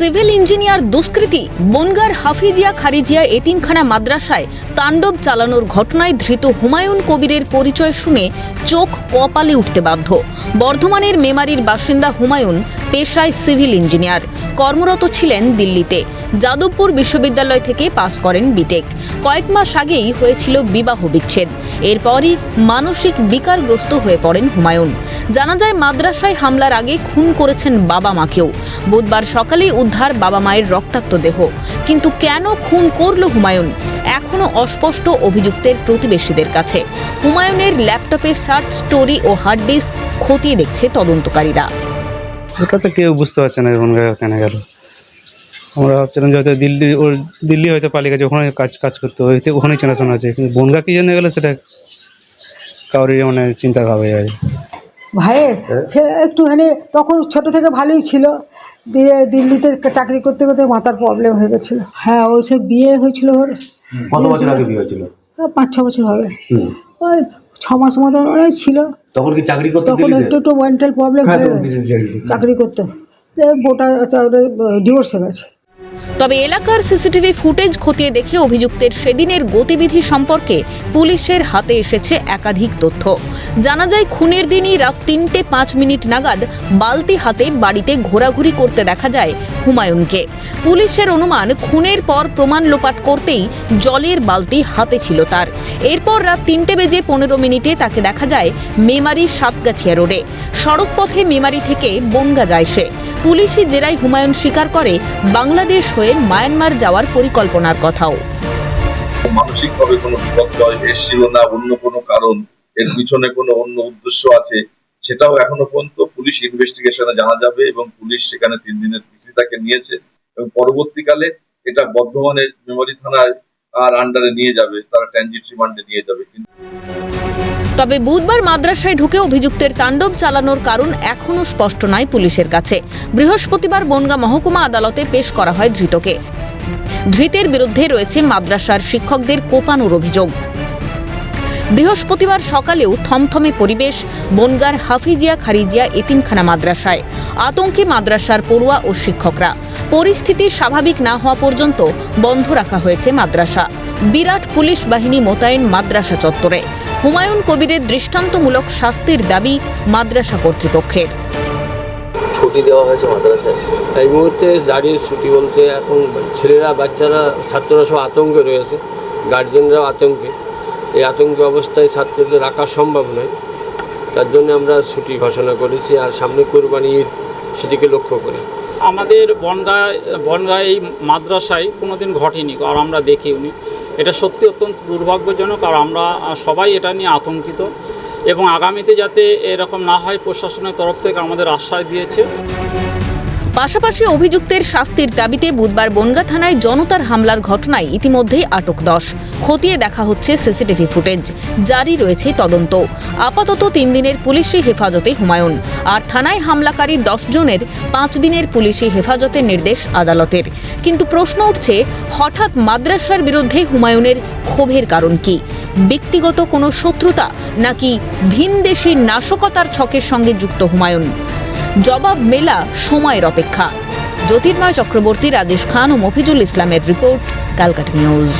Civil engineer দুষ্কৃতী বনগার হাফিজিয়া খারিজিয়া এতিমখানা মাদ্রাসায় তাণ্ডব চালানোর ঘটনায় ধৃত হুমায়ুন কবিরের পরিচয় শুনে চোখ কপালে উঠতে বাধ্য। বর্ধমানের মেমারির বাসিন্দা হুমায়ুন পেশায় সিভিল ইঞ্জিনিয়ার। কর্মরত ছিলেন দিল্লিতে। যাদবপুর বিশ্ববিদ্যালয় থেকে পাশ করেন বিটেক কয়েক মাস আগেই হয়েছিল বিবাহ বিচ্ছেদ। এরপরই মানসিক বিকারগ্রস্ত হয়ে পড়েন হুমায়ুন। জানা যায়, মাদ্রাসায় হামলার আগে খুন করেছেন বাবা মাকেও। বুধবার সকালেই উদ্ধার বাবা মায়ের রক্তাক্ত দেহ। কিন্তু কেন খুন করল হুমায়ুন? এখনও অস্পষ্ট অভিযুক্তের প্রতিবেশীদের কাছে। হুমায়ুনের ল্যাপটপে সার্চ স্টোরি ও হার্ড ডিস্ক খতিয়ে দেখছে তদন্তকারীরা। ওটা তো কেউ বুঝতে পারছে না কোন গেল। আমরা ভাবছিলাম যে হয়তো দিল্লি ওর দিল্লি হয়তো পালিয়ে গেছে ওখানে কাজ কাজ করতে হয়তো ওখানেই চেনাশোনা আছে। কিন্তু বনগা কি জন্য গেলো সেটা কাউরি মানে চিন্তা ভাবে আর কি। ভাইয়ের ছেলে একটুখানি তখন ছোট থেকে ভালোই ছিল। দিয়ে দিল্লিতে চাকরি করতে করতে মাথার প্রবলেম হয়ে গেছিল। হ্যাঁ ওই সে বিয়ে হয়েছিল ওর। কত বছর আগে বিয়ে হয়েছিল? পাঁচ ছ বছর হবে। ওই ছ মাস মতন ওরাই ছিল। তখন কি চাকরি করতে তখন একটু একটু মেন্টাল প্রবলেম হ্যাঁ, হয়ে তখন গেছে। চাকরি চাকরি করতে। বোটা ডিভোর্স হয়ে গেছে। তবে এলাকার সিসিটিভি ফুটেজ খতিয়ে দেখে অভিযুক্তের সেদিনের গতিবিধি সম্পর্কে পুলিশের হাতে এসেছে একাধিক তথ্য। জানা যায় খুনের দিনই রাত তিনটে পাঁচ মিনিট নাগাদ বালতি হাতে বাড়িতে ঘোরাঘুরি করতে দেখা যায় হুমায়ুনকে। পুলিশের অনুমান, খুনের পর প্রমাণ লোপাট করতেই জলের বালতি হাতে ছিল তার। এরপর রাত তিনটে বেজে পনেরো মিনিটে তাকে দেখা যায় মেমারি সাতগাছিয়া রোডে। সড়কপথে মেমারি থেকে বনগা যায় সে। পুলিশি জেরায় হুমায়ুন স্বীকার করে বাংলাদেশ হয়ে মায়ানমার যাওয়ার পরিকল্পনার কথাও। মানসিকভাবে কোনো বিপর্যয় এসেছিল না, অন্য কোনো কারণ এর পিছনে কোনো অন্য উদ্দেশ্য আছে? সেটাও এখনও পর্যন্ত পুলিশ ইনভেস্টিগেশনে জানা যাবে এবং পুলিশ সেখানে তিন দিনের পিসি তাকে নিয়েছে এবং পরবর্তীকালে এটা বর্ধমানের মেমোরি থানায় আর আন্ডারে নিয়ে যাবে, তারা ট্রানজিট রিমান্ডে নিয়ে যাবে। তবে বুধবার মাদ্রাসায় ঢুকে অভিযুক্তের তাণ্ডব চালানোর কারণ এখনও স্পষ্ট নয় পুলিশের কাছে। বৃহস্পতিবার বনগা মহকুমা আদালতে পেশ করা হয় ধৃতকে। ধৃতের বিরুদ্ধে রয়েছে মাদ্রাসার শিক্ষকদের কোপানোর অভিযোগ। বৃহস্পতিবার সকালেও থমথমে পরিবেশ বনগার হাফিজিয়া খারিজিয়া এতিমখানা মাদ্রাসায়। আতঙ্কে মাদ্রাসার পড়ুয়া ও শিক্ষকরা। পরিস্থিতি স্বাভাবিক না হওয়া পর্যন্ত বন্ধ রাখা হয়েছে মাদ্রাসা। বিরাট পুলিশ বাহিনী মোতায়েন মাদ্রাসা চত্বরে। হুমায়ুন কবিরের দৃষ্টান্তমূলক শাস্তির দাবি মাদ্রাসা কর্তৃপক্ষের। ছুটি দেওয়া হয়েছে মাদ্রাসায়। এই মুহূর্তে দাঁড়িয়ে ছুটি বলতে এখন ছেলেরা বাচ্চারা ছাত্ররা সব আতঙ্কে রয়েছে। গার্জেনরাও আতঙ্কে। এই আতঙ্কে অবস্থায় ছাত্রদের রাখা সম্ভব নয়। তার জন্য আমরা ছুটি ঘোষণা করেছি আর সামনে কোরবানি ঈদ সেদিকে লক্ষ্য করে। আমাদের বনগায় বনগায় এই মাদ্রাসায় কোনো দিন ঘটেনি, আর আমরা দেখিওনি এটা সত্যি অত্যন্ত দুর্ভাগ্যজনক, আর আমরা সবাই এটা নিয়ে আতঙ্কিত। এবং আগামীতে যাতে এরকম না হয়, প্রশাসনের তরফ থেকে আমাদের আশ্বাস দিয়েছে। পাশাপাশি অভিযুক্তের শাস্তির দাবিতে বুধবার বনগা থানায় জনতার হামলার ঘটনায় ইতিমধ্যেই আটক দশ। খতিয়ে দেখা হচ্ছে সিসিটিভি ফুটেজ। জারি রয়েছে তদন্ত। আপাতত তিন দিনের পুলিশি হেফাজতে হুমায়ুন। আর থানায় হামলাকারী দশ জনের পাঁচ দিনের পুলিশি হেফাজতের নির্দেশ আদালতের। কিন্তু প্রশ্ন উঠছে, হঠাৎ মাদ্রাসার বিরুদ্ধে হুমায়ুনের ক্ষোভের কারণ কি? ব্যক্তিগত কোনো শত্রুতা নাকি ভিনদেশি নাশকতার ছকের সঙ্গে যুক্ত হুমায়ুন? জবাব মেলা সময়ের অপেক্ষা। জ্যোতির্ময় চক্রবর্তী রাজেশ খান ও মফিজুল ইসলামের রিপোর্ট ক্যালকাটা নিউজ।